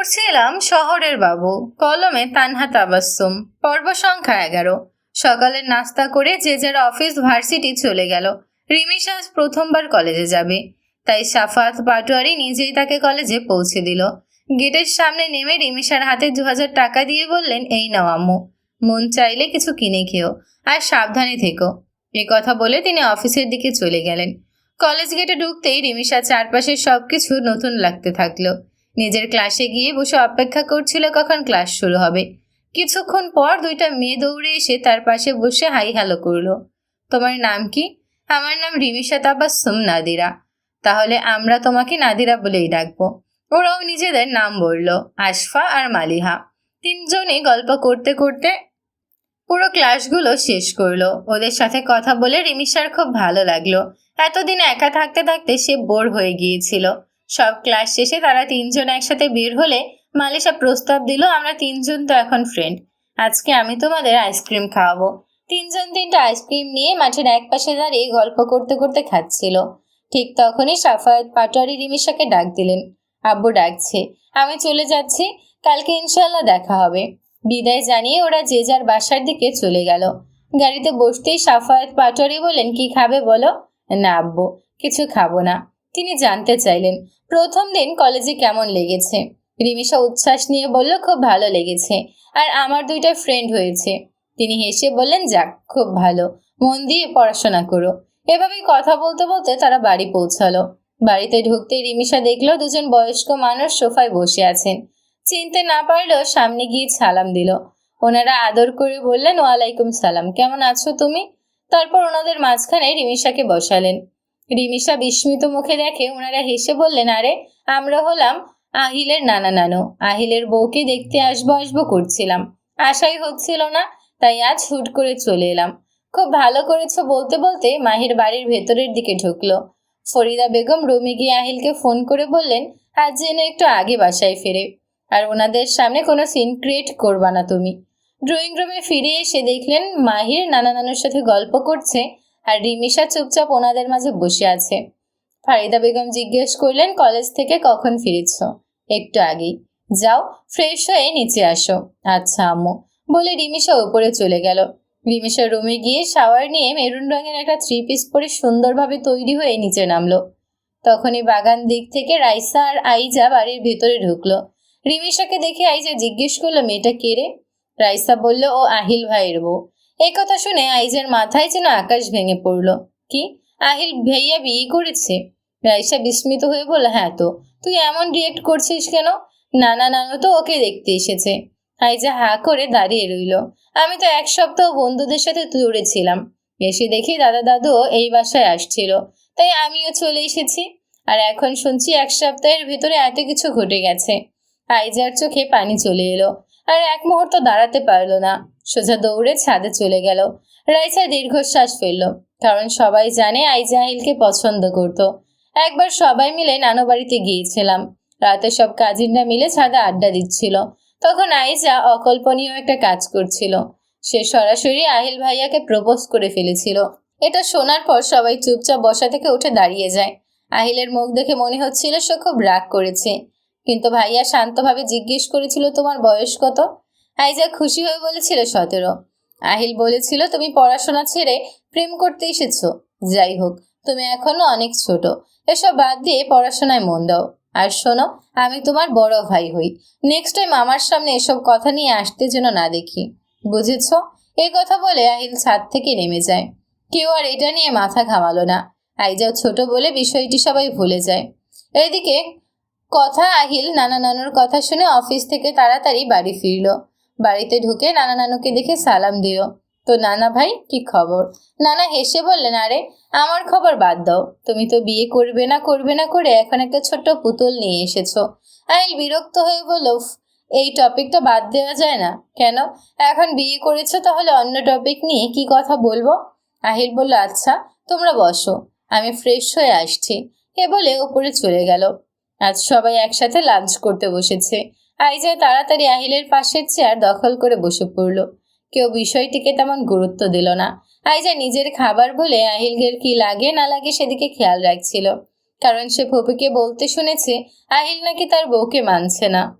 পড়ছিলাম শহরের বাবু। কলমে তানহা তাবাসুম পর্ব সংখ্যা এগারো। সকালের নাস্তা করে যে যার অফিস ভার্সিটি চলে গেল। রিমিশা আজ প্রথমবার কলেজে যাবে। তাই সাফাত পাটোয়ারি নিজেই তাকে কলেজে পৌঁছে দিল। গেটের সামনে নেমে রিমিশার হাতে দু হাজার টাকা দিয়ে বললেন, এই নাও আম্মু। মন চাইলে কিছু কিনে খেও আর সাবধানে থেকো। এ কথা বলে তিনি অফিসের দিকে চলে গেলেন। কলেজ গেটে ঢুকতেই রিমিশা চারপাশের সবকিছু নতুন লাগতে থাকল। নিজের ক্লাসে গিয়ে বসে অপেক্ষা করছিল কখন ক্লাস শুরু হবে। কিছুক্ষণ পর দুইটা মেয়ে দৌড়ে এসে তার পাশে বসে হাই হ্যালো করল। তোমার নাম কি? আমার নাম রিমিশা তাবাসুম নাদিরা। তাহলে আমরা তোমাকে নাদিরা বলেই ডাকবো। ওরাও নিজেদের নাম বলল, আশফা আর মালিহা। তিনজনে গল্প করতে করতে পুরো ক্লাসগুলো শেষ করল। ওদের সাথে কথা বলে রিমিশার খুব ভালো লাগল। এতদিন একা থাকতে থাকতে সে বোর হয়ে গিয়েছিল। সব ক্লাস শেষে তারা তিনজন একসাথে বের হলে মালিশা প্রস্তাব দিল, আমরা তিনজন তো এখন ফ্রেন্ড আজকে আমি তোমাদের আইসক্রিম খাওয়াবো। তিনজন তিনটা আইসক্রিম নিয়ে মাঠের এক পাশে দাঁড়িয়ে গল্প করতে করতে খাচ্ছিল। ঠিক তখনই সাফায়াত পাটোয়ারি রিমিশাকে ডাক দিলেন। আব্বু ডাকছে, আমি চলে যাচ্ছি, কালকে ইনশাল্লাহ দেখা হবে। বিদায় জানিয়ে ওরা যে যার বাসার দিকে চলে গেল। গাড়িতে বসতেই সাফায়াত পাটোয়ারি বলেন কি খাবে বলো? না আব্বু, কিছু খাব না। তিনি জানতে চাইলেন, প্রথম দিন কলেজে কেমন লেগেছে? রিমিশা উচ্ছ্বাস নিয়ে বলল, খুব ভালো লেগেছে, আর আমার দুইটা ফ্রেন্ড হয়েছে। তিনি হেসে বললেন, যাক, খুব ভালো, মন দিয়ে পড়াশোনা করো। এভাবেই কথা বলতে বলতে তারা বাড়ি পৌঁছালো। বাড়িতে ঢুকতে রিমিশা দেখল দুজন বয়স্ক মানুষ সোফায় বসে আছেন। চিনতে না পারলেও সামনে গিয়ে সালাম দিল। ওনারা আদর করে বললেন, ওয়ালাইকুম সালাম, কেমন আছো তুমি? তারপর ওনাদের মাঝখানে রিমিশাকে বসালেন। রিমিশা বিস্মিত মুখে দেখে ওনারা হেসে বললেন, আরে, আমরা হলাম আহিলের নানা নানু। আহিলের বউকে দেখতে আসব আসব করছিলাম। আশাই হচ্ছিল না, তাই আজ হুট করে চলে এলাম। খুব ভালো করেছ বলতে বলতে মাহির বাড়ির ভেতরের দিকে ঢুকলো। ফরিদা বেগম রুমে গিয়ে আহিলকে ফোন করে বললেন, আজ যেন একটু আগে বাসায় ফেরে। আর ওনাদের সামনে কোনো সিন ক্রিয়েট করবা না তুমি। ড্রয়িং রুমে ফিরে এসে দেখলেন মাহির নানা নানুর সাথে গল্প করছে আর রিমিশা চুপচাপ ওনাদের মাঝে বসে আছে। ফারিদা বেগম জিজ্ঞেস করলেন, কলেজ থেকে কখন ফিরেছ? একটু আগেই। যাও, ফ্রেশ হয়ে নিচে আসো। আচ্ছা আম্মু। বলে রিমিশা উপরে চলে গেল। রিমিশা রুমে গিয়ে শাওয়ার নিয়ে মেরুন রঙের একটা থ্রি পিস পরে সুন্দরভাবে তৈরি হয়ে নিচে নামলো। তখনই বাগান দিক থেকে রাইসা আর আইজা বাড়ির ভেতরে ঢুকলো। রিমিশাকে দেখে আইজা জিজ্ঞেস করল, মেয়েটা কে রে? রাইসা বলল, ও আহিল ভাইয়ের বউ। এই কথা শুনে আইজের মাথায় যেন আকাশ ভেঙে পড়ল। কি? আহিল ভাইয়া বিয়ে করেছে? রাইসা বিস্মিত হয়ে বলল হ্যাঁ তো, তুই এমন রিয়েক্ট করছিস কেন? নানা নানু তো ওকে দেখতে এসেছে। আইজা হা করে দাঁড়িয়ে রইল। আমি তো এক সপ্তাহ বন্ধুদের সাথে দূরে ছিলাম। এসে দেখি দাদা দাদুও এই বাসায় আসছিল। তাই আমিও চলে এসেছি। আর এখন শুনছি এক সপ্তাহের ভেতরে এত কিছু ঘটে গেছে। আইজার চোখে পানি চলে এলো। আর এক মুহূর্ত দাঁড়াতে পারল না। সোজা দৌড়ে ছাদে চলে গেল। রাইসা দীর্ঘশ্বাস ফেলল, কারণ সবাই জানে আইজা আহিলকে পছন্দ করত। একবার সবাই মিলে নানু বাড়িতে গিয়েছিলাম। রাতে সব কাজিনরা মিলে ছাদে আড্ডা দিচ্ছিল। তখন আইজা অকল্পনীয় একটা কাজ করছিল। সে সরাসরি আহিল ভাইয়াকে প্রপোজ করে ফেলেছিল। এটা শোনার পর সবাই চুপচাপ বসা থেকে উঠে দাঁড়িয়ে যায়। আহিলের মুখ দেখে মনে হচ্ছিল সে খুব রাগ করেছে। কিন্তু ভাইয়া শান্তভাবে জিজ্ঞেস করেছিল, তোমার বয়স কত? আইজা খুশি হয়ে বলেছিল, সতেরো। আহিল বলেছিল, তুমি পড়াশোনা ছেড়ে প্রেম করতে এসেছ। যাই হোক, তুমি এখনও অনেক ছোট। এসব বাদ দিয়ে পড়াশোনায় মন দাও। আর শোনো, আমি তোমার বড় ভাই হই। নেক্সট টাইম আমার সামনে এসব কথা নিয়ে আসতে যেন না দেখি। বুঝেছ? এই কথা বলে আহিল ছাদ থেকে নেমে যায়। কেউ আর এটা নিয়ে মাথা ঘামালো না। আইজাও ছোট বলে বিষয়টি সবাই ভুলে যায়। এদিকে কথা আহিল নানা নানুর কথা শুনে অফিস থেকে তাড়াতাড়ি বাড়ি ফিরল। বাড়িতে ঢুকে নানা নানুকে দেখে সালাম দিল। তো নানা ভাই, কি খবর? নানা হেসে বললেন, আরে, আমার খবর বাদ দাও। তুমি তো বিয়ে করবে না করবে না করে এখন একটা ছোট্ট পুতুল নিয়ে এসেছ। আহিল বিরক্ত হয়ে বলল এই টপিকটা বাদ দেওয়া যায় না। কেন? এখন বিয়ে করেছ তাহলে অন্য টপিক নিয়ে কি কথা বলব? আহিল বলল আচ্ছা তোমরা বসো। আমি ফ্রেশ হয়ে আসছি। এ বলে ওপরে চলে গেল। আজ সবাই একসাথে লাঞ্চ করতে বসেছে। আইজা তাড়াতাড়ি আহিলের পাশের চেয়ার দখল করে বসে পড়ল। কেউ বিষয়টিকে তেমন গুরুত্ব দিল না। আইজা নিজের খাবার বলে আহিলগের কি লাগে না লাগে সেদিকে খেয়াল রাখছিল। কারণ সে ফুপিকে বলতে শুনেছে, আহিল নাকি তার বউকে মানছে না।